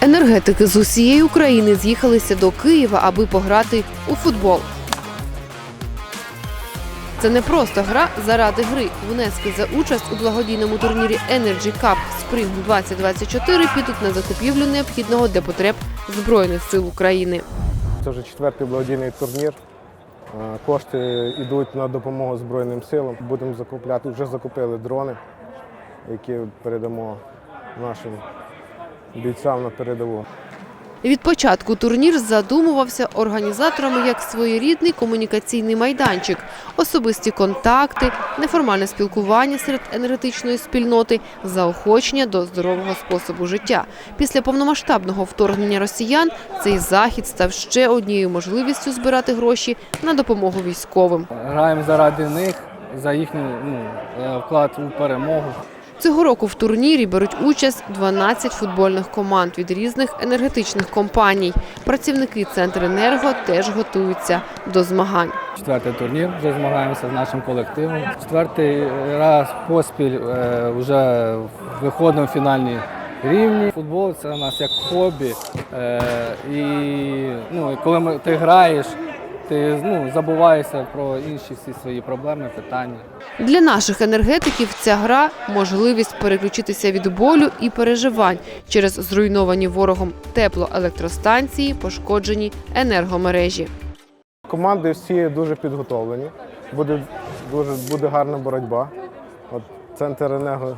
Енергетики з усієї України з'їхалися до Києва, аби пограти у футбол. Це не просто гра заради гри. Внески за участь у благодійному турнірі Energy Cup Spring 2024 підуть на закупівлю необхідного для потреб Збройних сил України. Це вже четвертий благодійний турнір. Е, Кошти йдуть на допомогу Збройним силам. Будемо закупляти, вже закупили дрони, які передамо нашим бійцям на передову. Від початку турнір задумувався організаторами як своєрідний комунікаційний майданчик, особисті контакти, неформальне спілкування серед енергетичної спільноти, заохочення до здорового способу життя. Після повномасштабного вторгнення росіян цей захід став ще однією можливістю збирати гроші на допомогу військовим. Граємо заради них, за їхній ну, е, вклад у перемогу. Цього року в турнірі беруть участь 12 футбольних команд від різних енергетичних компаній. Працівники Центренерго теж готуються до змагань. Четвертий турнір вже змагаємося з нашим колективом. Четвертий раз поспіль е, вже виходимо в фінальні рівні. Футбол це у нас як хобі. Е, і ну, коли ти граєш, ти ну, забуваєшся про інші всі свої проблеми, питання. Для наших енергетиків ця гра можливість переключитися від болю і переживань через зруйновані ворогом теплоелектростанції, пошкоджені енергомережі. Команди всі дуже підготовлені. Буде дуже буде гарна боротьба. От центр Енего,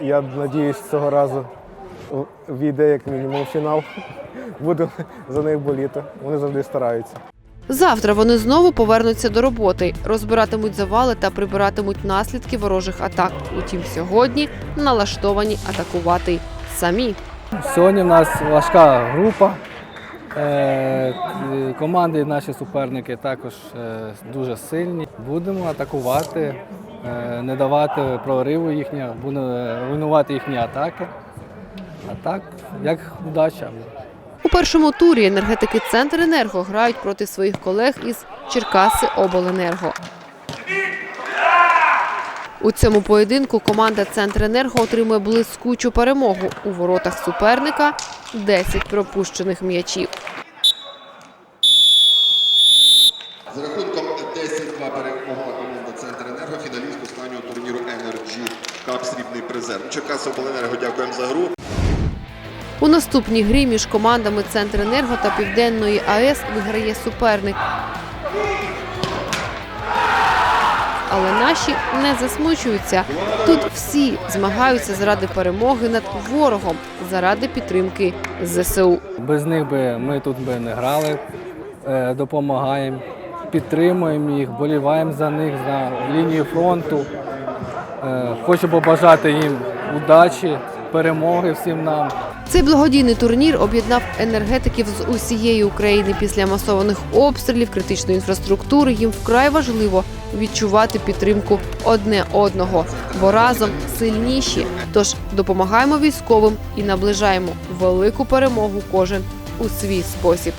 я надіюсь, цього разу війде як мінімум фінал. Буду за них боліти. Вони завжди стараються. Завтра вони знову повернуться до роботи, розбиратимуть завали та прибиратимуть наслідки ворожих атак. Утім, сьогодні налаштовані атакувати самі. Сьогодні в нас важка група. Е, Команди, наші суперники також е, дуже сильні. Будемо атакувати, е, не давати прориву їхнього, будемо руйнувати їхні атаки. А так, як удача. Першому турі енергетики Центр Енерго грають проти своїх колег із Черкаси Обленерго. У цьому поєдинку команда Центр Енерго отримує блискучу перемогу у воротах суперника 10 пропущених м'ячів. За рахунком 10-2 перемогла команда Центр Енерго, фіналіст останнього турніру Energy Cup срібний призер. Черкаси Обленерго дякуємо за гру. У наступній грі між командами Центр Енерго та Південної АЕС виграє суперник. Але наші не засмучуються. Тут всі змагаються заради перемоги над ворогом, заради підтримки ЗСУ. Без них би ми тут би не грали, е, допомагаємо, підтримуємо їх, боліваємо за них за лінію фронту. Е, Хочу побажати їм удачі, перемоги всім нам. Цей благодійний турнір об'єднав енергетиків з усієї України після масованих обстрілів критичної інфраструктури. Їм вкрай важливо відчувати підтримку одне одного, бо разом сильніші. Тож допомагаємо військовим і наближаємо велику перемогу кожен у свій спосіб.